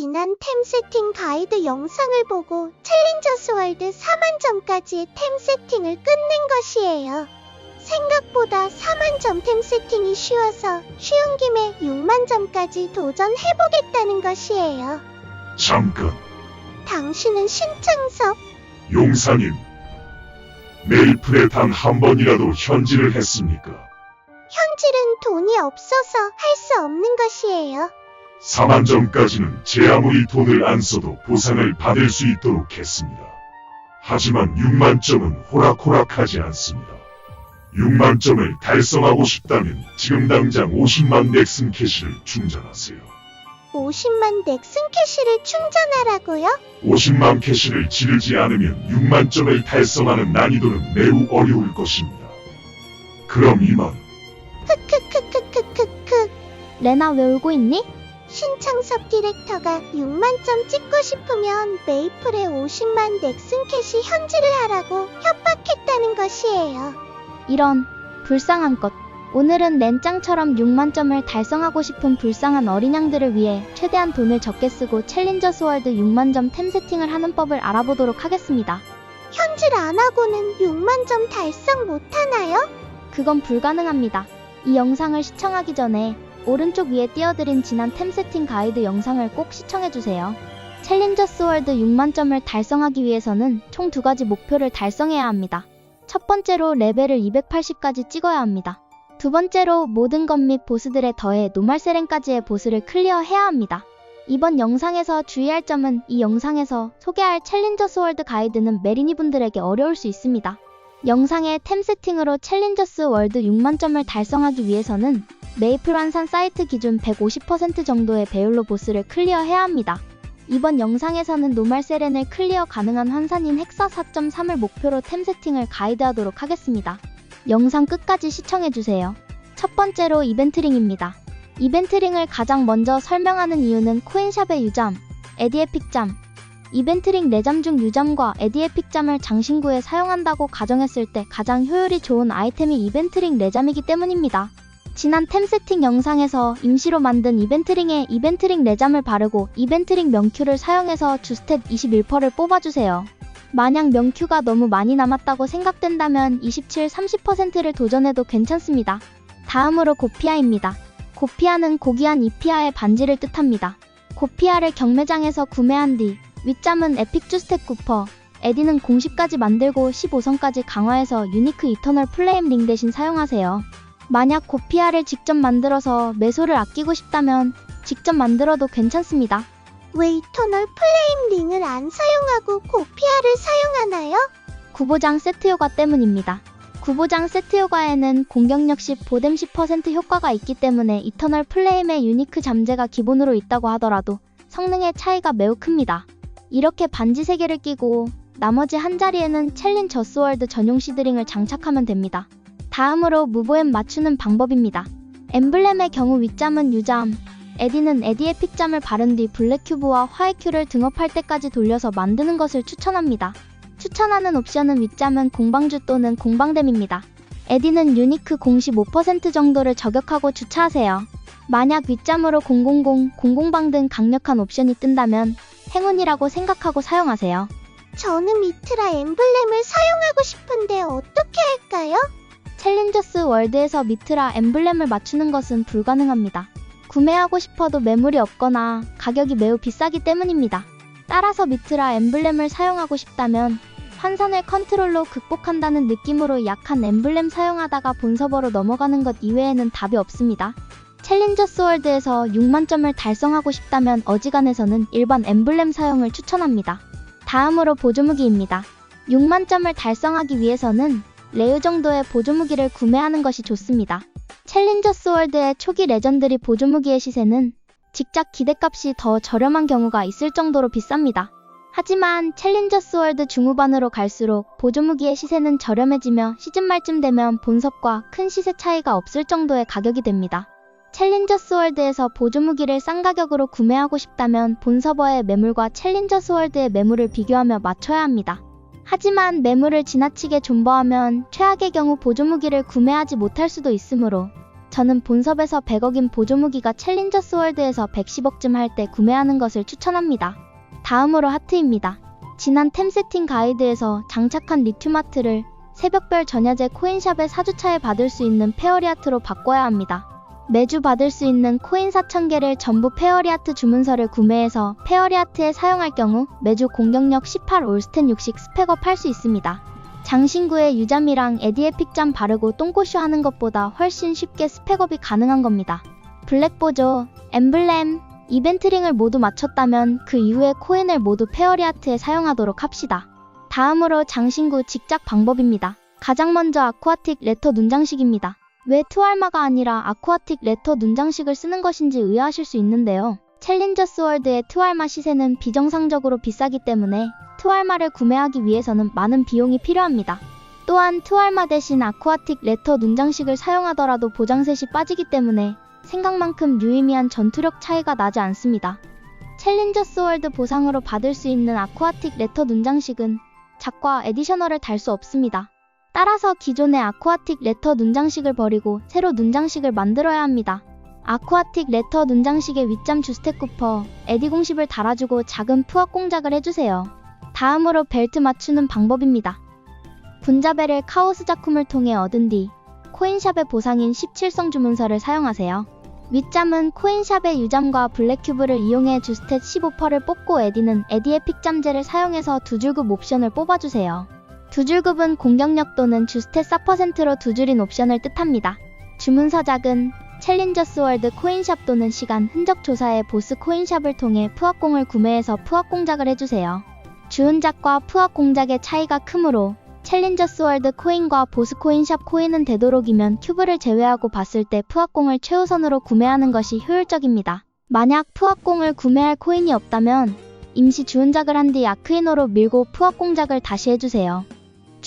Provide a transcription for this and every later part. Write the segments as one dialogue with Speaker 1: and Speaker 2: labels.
Speaker 1: 지난 템 세팅 가이드 영상을 보고 챌린저스 월드 4만 점까지의 템 세팅을 끝낸 것이에요. 생각보다 4만 점 템 세팅이 쉬워서 쉬운 김에 6만 점까지 도전해보겠다는 것이에요.
Speaker 2: 잠깐,
Speaker 1: 당신은 신창섭,
Speaker 2: 용사님. 메이플에 단 한 번이라도 현질을 했습니까?
Speaker 1: 현질은 돈이 없어서 할 수 없는 것이에요.
Speaker 2: 4만 점까지는 제 아무리 돈을 안 써도 보상을 받을 수 있도록 했습니다. 하지만 6만 점은 호락호락하지 않습니다. 6만 점을 달성하고 싶다면 지금 당장 50만 넥슨 캐시를 충전하세요.
Speaker 1: 50만 넥슨 캐시를 충전하라고요?
Speaker 2: 50만 캐시를 지르지 않으면 6만 점을 달성하는 난이도는 매우 어려울 것입니다. 그럼 이만
Speaker 1: 크크크크크크크.
Speaker 3: 레나 왜 울고 있니?
Speaker 1: 신창섭 디렉터가 6만 점 찍고 싶으면 메이플에 50만 넥슨 캐시 현질을 하라고 협박했다는 것이에요.
Speaker 3: 이런 불쌍한 것. 오늘은 렌짱처럼 6만 점을 달성하고 싶은 불쌍한 어린 양들을 위해 최대한 돈을 적게 쓰고 챌린저 스 월드 6만 점 템 세팅을 하는 법을 알아보도록 하겠습니다.
Speaker 1: 현질 안 하고는 6만 점 달성 못 하나요?
Speaker 3: 그건 불가능합니다. 이 영상을 시청하기 전에 오른쪽 위에 띄워드린 지난 템 세팅 가이드 영상을 꼭 시청해주세요. 챌린저스 월드 6만 점을 달성하기 위해서는 총 두 가지 목표를 달성해야 합니다. 첫 번째로 레벨을 280까지 찍어야 합니다. 두 번째로 모든 것 및 보스들에 더해 노말세렌까지의 보스를 클리어해야 합니다. 이번 영상에서 주의할 점은 이 영상에서 소개할 챌린저스 월드 가이드는 메리니 분들에게 어려울 수 있습니다. 영상의 템 세팅으로 챌린저스 월드 6만 점을 달성하기 위해서는 메이플 환산 사이트 기준 150% 정도의 배율로 보스를 클리어해야 합니다. 이번 영상에서는 노말 세렌을 클리어 가능한 환산인 헥사 4.3을 목표로 템 세팅을 가이드하도록 하겠습니다. 영상 끝까지 시청해주세요. 첫 번째로 이벤트링입니다. 이벤트링을 가장 먼저 설명하는 이유는 코인샵의 유잠, 에디에픽잠, 이벤트링 레잠 중 유잠과 에디에픽잠을 장신구에 사용한다고 가정했을 때 가장 효율이 좋은 아이템이 이벤트링 레잠이기 때문입니다. 지난 템 세팅 영상에서 임시로 만든 이벤트링에 이벤트링 레잠을 바르고 이벤트링 명큐를 사용해서 주스탯 21%를 뽑아주세요. 만약 명큐가 너무 많이 남았다고 생각된다면 27, 30%를 도전해도 괜찮습니다. 다음으로 고피아입니다. 고피아는 고귀한 이피아의 반지를 뜻합니다. 고피아를 경매장에서 구매한 뒤 윗잠은 에픽 주스탯 9%, 에디는 공식까지 만들고 15성까지 강화해서 유니크 이터널 플레임 링 대신 사용하세요. 만약 고피아를 직접 만들어서 매소를 아끼고 싶다면 직접 만들어도 괜찮습니다.
Speaker 1: 왜 이터널 플레임 링을 안 사용하고 고피아를 사용하나요?
Speaker 3: 구보장 세트 효과 때문입니다. 구보장 세트 효과에는 공격력 10, 보뎀 10% 효과가 있기 때문에 이터널 플레임의 유니크 잠재가 기본으로 있다고 하더라도 성능의 차이가 매우 큽니다. 이렇게 반지 3개를 끼고 나머지 한 자리에는 챌린 저스월드 전용 시드링을 장착하면 됩니다. 다음으로 무보엠 맞추는 방법입니다. 엠블렘의 경우 윗잠은 유잠, 에디는 에디의 픽잠을 바른 뒤 블랙 큐브와 화이큐를 등업할 때까지 돌려서 만드는 것을 추천합니다. 추천하는 옵션은 윗잠은 공방주 또는 공방댐입니다. 에디는 유니크 공시 5% 정도를 저격하고 주차하세요. 만약 윗잠으로 000, 0공방 등 강력한 옵션이 뜬다면 행운이라고 생각하고 사용하세요.
Speaker 1: 저는 미트라 엠블렘을 사용하고 싶은데 어떻게 할까요?
Speaker 3: 챌린저스 월드에서 미트라 엠블렘을 맞추는 것은 불가능합니다. 구매하고 싶어도 매물이 없거나 가격이 매우 비싸기 때문입니다. 따라서 미트라 엠블렘을 사용하고 싶다면 환산을 컨트롤로 극복한다는 느낌으로 약한 엠블렘 사용하다가 본서버로 넘어가는 것 이외에는 답이 없습니다. 챌린저스 월드에서 6만 점을 달성하고 싶다면 어지간해서는 일반 엠블렘 사용을 추천합니다. 다음으로 보조무기입니다. 6만 점을 달성하기 위해서는 레유 정도의 보조무기를 구매하는 것이 좋습니다. 챌린저스 월드의 초기 레전드리 보조무기의 시세는 직작 기대값이 더 저렴한 경우가 있을 정도로 비쌉니다. 하지만 챌린저스 월드 중후반으로 갈수록 보조무기의 시세는 저렴해지며 시즌 말쯤 되면 본섭과 큰 시세 차이가 없을 정도의 가격이 됩니다. 챌린저스 월드에서 보조무기를 싼 가격으로 구매하고 싶다면 본서버의 매물과 챌린저스 월드의 매물을 비교하며 맞춰야 합니다. 하지만 매물을 지나치게 존버하면 최악의 경우 보조무기를 구매하지 못할 수도 있으므로 저는 본섭에서 100억인 보조무기가 챌린저 스 월드에서 110억쯤 할 때 구매하는 것을 추천합니다. 다음으로 하트입니다. 지난 템 세팅 가이드에서 장착한 리튬아트를 새벽별 전야제 코인샵의 4주차에 받을 수 있는 페어리아트로 바꿔야 합니다. 매주 받을 수 있는 코인 4,000개를 전부 페어리아트 주문서를 구매해서 페어리아트에 사용할 경우 매주 공격력 18 올스텐 60 스펙업 할 수 있습니다. 장신구에 유잠이랑 에디에픽잠 바르고 똥꼬쇼 하는 것보다 훨씬 쉽게 스펙업이 가능한 겁니다. 블랙보조, 엠블렘, 이벤트링을 모두 마쳤다면 그 이후에 코인을 모두 페어리아트에 사용하도록 합시다. 다음으로 장신구 직작 방법입니다. 가장 먼저 아쿠아틱 레터 눈장식입니다. 왜 투알마가 아니라 아쿠아틱 레터 눈장식을 쓰는 것인지 의아하실 수 있는데요. 챌린저스 월드의 투알마 시세는 비정상적으로 비싸기 때문에 투알마를 구매하기 위해서는 많은 비용이 필요합니다. 또한 투알마 대신 아쿠아틱 레터 눈장식을 사용하더라도 보장셋이 빠지기 때문에 생각만큼 유의미한 전투력 차이가 나지 않습니다. 챌린저스 월드 보상으로 받을 수 있는 아쿠아틱 레터 눈장식은 작과 에디셔널을 달 수 없습니다. 따라서 기존의 아쿠아틱 레터 눈장식을 버리고 새로 눈장식을 만들어야 합니다. 아쿠아틱 레터 눈장식의 윗잠 주스텍 쿠퍼, 에디 공십을 달아주고 작은 푸악 공작을 해주세요. 다음으로 벨트 맞추는 방법입니다. 분자벨을 카오스 작품을 통해 얻은 뒤 코인샵의 보상인 17성 주문서를 사용하세요. 윗잠은 코인샵의 유잠과 블랙큐브를 이용해 주스탯 15%를 뽑고 에디는 에디의 픽잠제를 사용해서 두 줄급 옵션을 뽑아주세요. 두 줄급은 공격력 또는 주스탯 4%로 두 줄인 옵션을 뜻합니다. 주문 서작은 챌린저스 월드 코인샵 또는 시간 흔적 조사의 보스 코인샵을 통해 푸악공을 구매해서 푸악 공작을 해주세요. 주은작과 푸악 공작의 차이가 크므로 챌린저스 월드 코인과 보스 코인샵 코인은 되도록이면 큐브를 제외하고 봤을 때 푸악공을 최우선으로 구매하는 것이 효율적입니다. 만약 푸악공을 구매할 코인이 없다면 임시 주은작을 한 뒤 아크이노로 밀고 푸악공작을 다시 해주세요.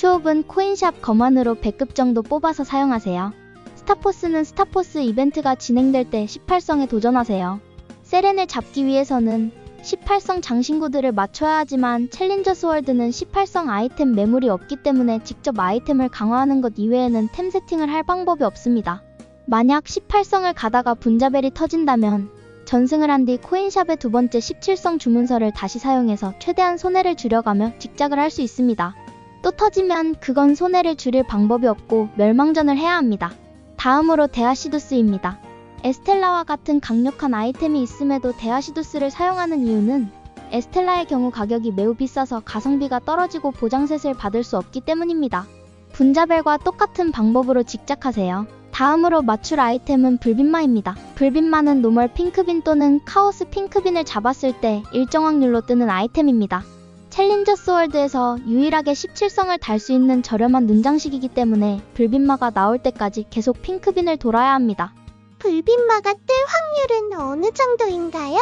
Speaker 3: 추업은 코인샵 거만으로 100급 정도 뽑아서 사용하세요. 스타포스는 스타포스 이벤트가 진행될 때 18성에 도전하세요. 세렌을 잡기 위해서는 18성 장신구들을 맞춰야 하지만 챌린저 스 월드는 18성 아이템 매물이 없기 때문에 직접 아이템을 강화하는 것 이외에는 템 세팅을 할 방법이 없습니다. 만약 18성을 가다가 분자벨이 터진다면 전승을 한 뒤 코인샵의 두 번째 17성 주문서를 다시 사용해서 최대한 손해를 줄여가며 직작을 할 수 있습니다. 또 터지면 그건 손해를 줄일 방법이 없고 멸망전을 해야 합니다. 다음으로 데아시두스입니다. 에스텔라와 같은 강력한 아이템이 있음에도 데아시두스를 사용하는 이유는 에스텔라의 경우 가격이 매우 비싸서 가성비가 떨어지고 보장셋을 받을 수 없기 때문입니다. 분자벨과 똑같은 방법으로 직작하세요. 다음으로 맞출 아이템은 불빛마입니다. 불빛마는 노멀 핑크빈 또는 카오스 핑크빈을 잡았을 때 일정 확률로 뜨는 아이템입니다. 챌린저 스 월드에서 유일하게 17성을 달 수 있는 저렴한 눈장식이기 때문에 불빛마가 나올 때까지 계속 핑크빈을 돌아야 합니다.
Speaker 1: 불빛마가 뜰 확률은 어느 정도인가요?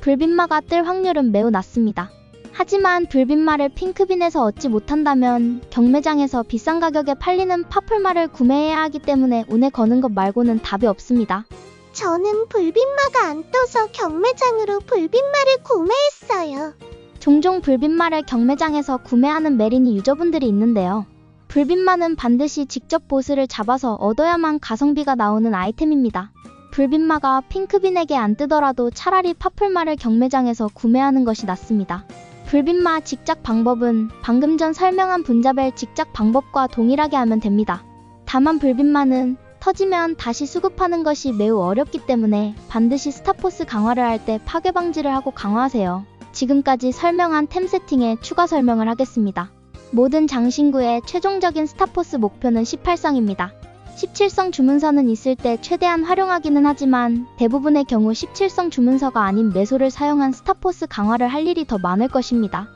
Speaker 3: 불빛마가 뜰 확률은 매우 낮습니다. 하지만 불빛마를 핑크빈에서 얻지 못한다면 경매장에서 비싼 가격에 팔리는 파플마를 구매해야 하기 때문에 운에 거는 것 말고는 답이 없습니다.
Speaker 1: 저는 불빛마가 안 떠서 경매장으로 불빛마를 구매했어요.
Speaker 3: 종종 불빛마를 경매장에서 구매하는 메리니 유저분들이 있는데요. 불빛마는 반드시 직접 보스를 잡아서 얻어야만 가성비가 나오는 아이템입니다. 불빛마가 핑크빈에게 안 뜨더라도 차라리 파플마를 경매장에서 구매하는 것이 낫습니다. 불빛마 직작 방법은 방금 전 설명한 분자벨 직작 방법과 동일하게 하면 됩니다. 다만 불빛마는 터지면 다시 수급하는 것이 매우 어렵기 때문에 반드시 스타포스 강화를 할 때 파괴 방지를 하고 강화하세요. 지금까지 설명한 템 세팅에 추가 설명을 하겠습니다. 모든 장신구의 최종적인 스타포스 목표는 18성입니다. 17성 주문서는 있을 때 최대한 활용하기는 하지만 대부분의 경우 17성 주문서가 아닌 매소를 사용한 스타포스 강화를 할 일이 더 많을 것입니다.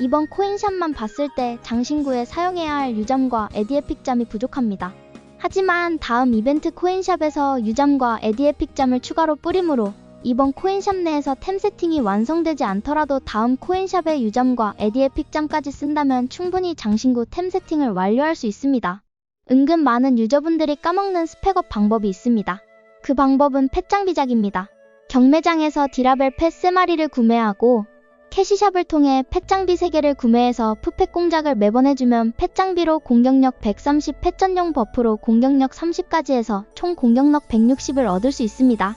Speaker 3: 이번 코인샵만 봤을 때 장신구에 사용해야 할 유잠과 에디에픽잠이 부족합니다. 하지만 다음 이벤트 코인샵에서 유잠과 에디에픽잠을 추가로 뿌림으로 이번 코인샵 내에서 템 세팅이 완성되지 않더라도 다음 코인샵의 유잠과 에디에픽잠까지 쓴다면 충분히 장신구 템 세팅을 완료할 수 있습니다. 은근 많은 유저분들이 까먹는 스펙업 방법이 있습니다. 그 방법은 펫 장비작입니다. 경매장에서 디라벨 펫 3마리를 구매하고 캐시샵을 통해 펫장비 3개를 구매해서 푸펫 공작을 매번 해주면 펫장비로 공격력 130, 펫전용 버프로 공격력 30까지 해서 총 공격력 160을 얻을 수 있습니다.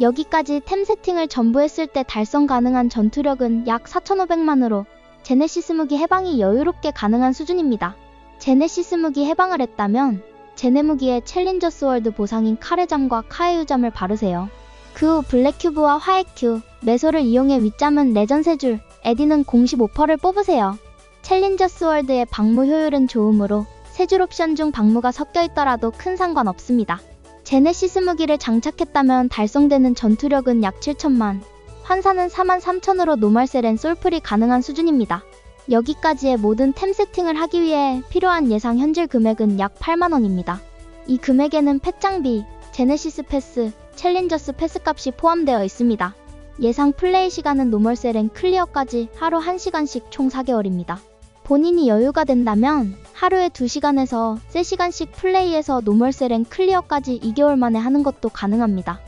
Speaker 3: 여기까지 템 세팅을 전부 했을 때 달성 가능한 전투력은 약 4,500만으로 제네시스 무기 해방이 여유롭게 가능한 수준입니다. 제네시스 무기 해방을 했다면 제네 무기에 챌린저 스월드 보상인 카레잠과 카에유잠을 바르세요. 그 후 블랙큐브와 화해큐, 매소를 이용해 윗잠은 레전 3줄, 에디는 공식 오퍼를 뽑으세요. 챌린저 스월드의 방무 효율은 좋으므로 3줄 옵션 중 방무가 섞여 있더라도 큰 상관 없습니다. 제네시스 무기를 장착했다면 달성되는 전투력은 약 7천만, 환사는 4만 3천으로 노멀셀엔 솔플이 가능한 수준입니다. 여기까지의 모든 템 세팅을 하기 위해 필요한 예상 현질 금액은 약 8만원입니다. 이 금액에는 펫장비, 제네시스 패스, 챌린저스 패스 값이 포함되어 있습니다. 예상 플레이 시간은 노멀셀엔 클리어까지 하루 1시간씩 총 4개월입니다. 본인이 여유가 된다면 하루에 2시간에서 3시간씩 플레이해서 노멀셀엔 클리어까지 2개월 만에 하는 것도 가능합니다.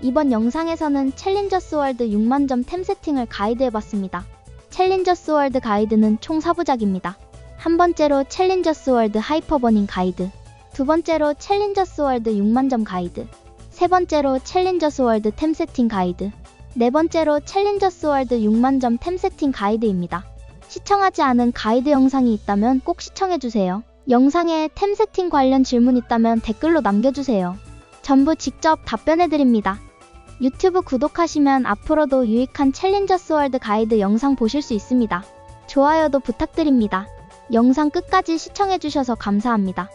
Speaker 3: 이번 영상에서는 챌린저스 월드 6만점 템 세팅을 가이드해봤습니다. 챌린저스 월드 가이드는 총 4부작입니다. 한 번째로 챌린저스 월드 하이퍼버닝 가이드, 두 번째로 챌린저스 월드 6만점 가이드, 세 번째로 챌린저스 월드 템 세팅 가이드, 네 번째로 챌린저스 월드 6만점 템 세팅 가이드입니다. 시청하지 않은 가이드 영상이 있다면 꼭 시청해주세요. 영상에 템 세팅 관련 질문 있다면 댓글로 남겨주세요. 전부 직접 답변해드립니다. 유튜브 구독하시면 앞으로도 유익한 챌린저스 월드 가이드 영상 보실 수 있습니다. 좋아요도 부탁드립니다. 영상 끝까지 시청해주셔서 감사합니다.